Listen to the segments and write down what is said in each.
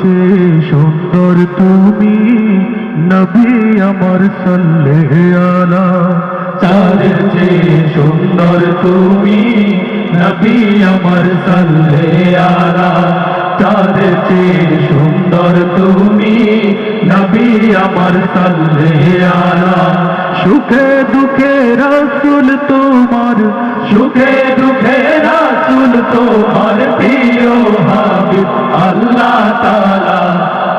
চেয়ে সুন্দর তুমি, নবী আমার সাল্লে আলা চাঁদের চেয়ে সুন্দর তুমি, নবী আমার সাল্লে আলা চাঁদের চেয়ে সুন্দর তুমি, নবী আমার সাল্লে আলা সুখে দুঃখে রাসুল তোমার, সুখে দুঃখে রাসুল তোমার প্রিয়।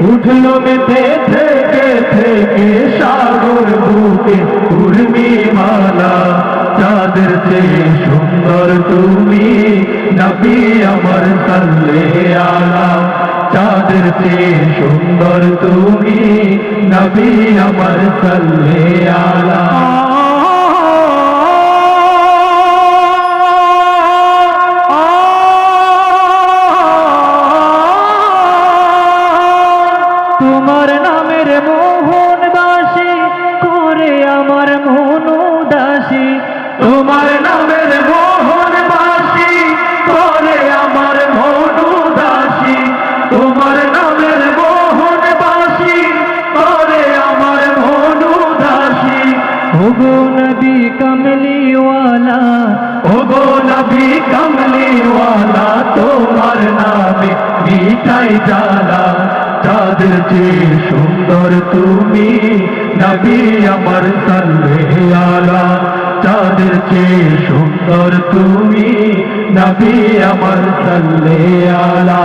উঠল মেতে থেকে থেকে সাগর বুকে উর্মি মালা। চাঁদের চেয়ে সুন্দর তুমি নবী আমার সাল্লে আলা। চাঁদের চেয়ে সুন্দর তুমি নবী আমার সাল্লে আলা। তোমার নামের মোহন দাসী করে আমার মন দাসী তোমার নামের মোহন দাসী করে আমার মন দাসী তোমার নামের মোহন দাসী করে আমার মন দাসী ওগো নবী কমলিওয়ালা ওগো নবী কমলিওয়ালা, তোমার নামে মিঠাই জালা চেয়ে সুন্দর তুমি নবী আমার সাল্লে আলা চাঁদের চেয়ে সুন্দর তুমি নবী আমার সাল্লে আলা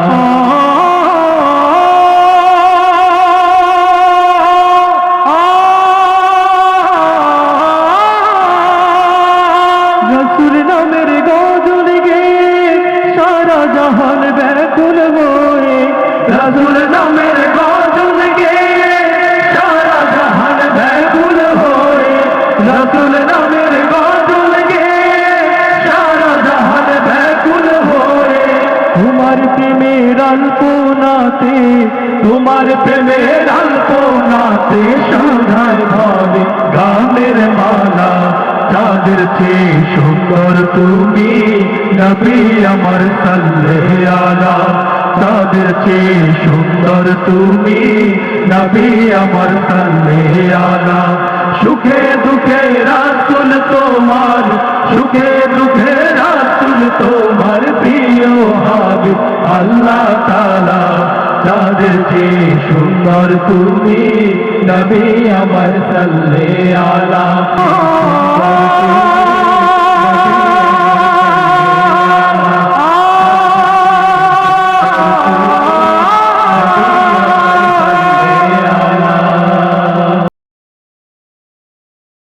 রসুল নামের হয়ে তোমার প্রেমের আলপনাতে, তোমার ভাবে গানের মালা চাঁদের চেয়ে সুন্দর তুমি নবী আমার সাল্লে আলা। চাঁদের চেয়ে সুন্দর তুমি নবী আমার সাল্লে আলা। সুখে আল্লাহ তালা চেয়ে সুন্দর তুমি নবী আমার সাল্লে